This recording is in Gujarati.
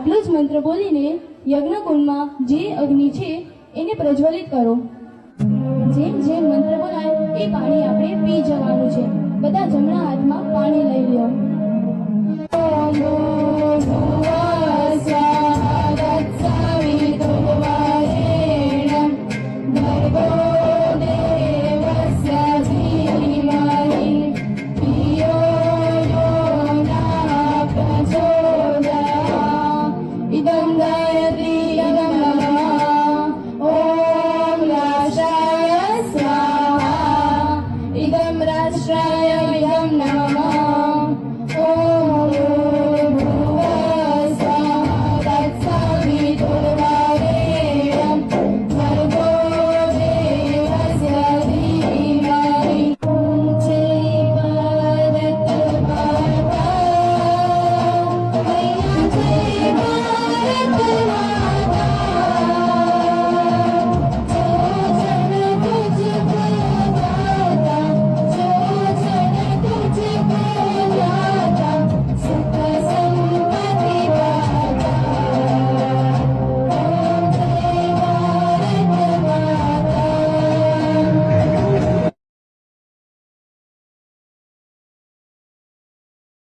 આટલો જ મંત્ર બોલીને યજ્ઞકુંડમાં જે અગ્નિ છે એને પ્રજ્વલિત કરો. જેમ જેમ મંત્ર બોલાય એ પાણી આપણે પી જવાનું છે. બધા જમણા હાથમાં પાણી લઈ લ્યો. Oh Shraya Vidam Namah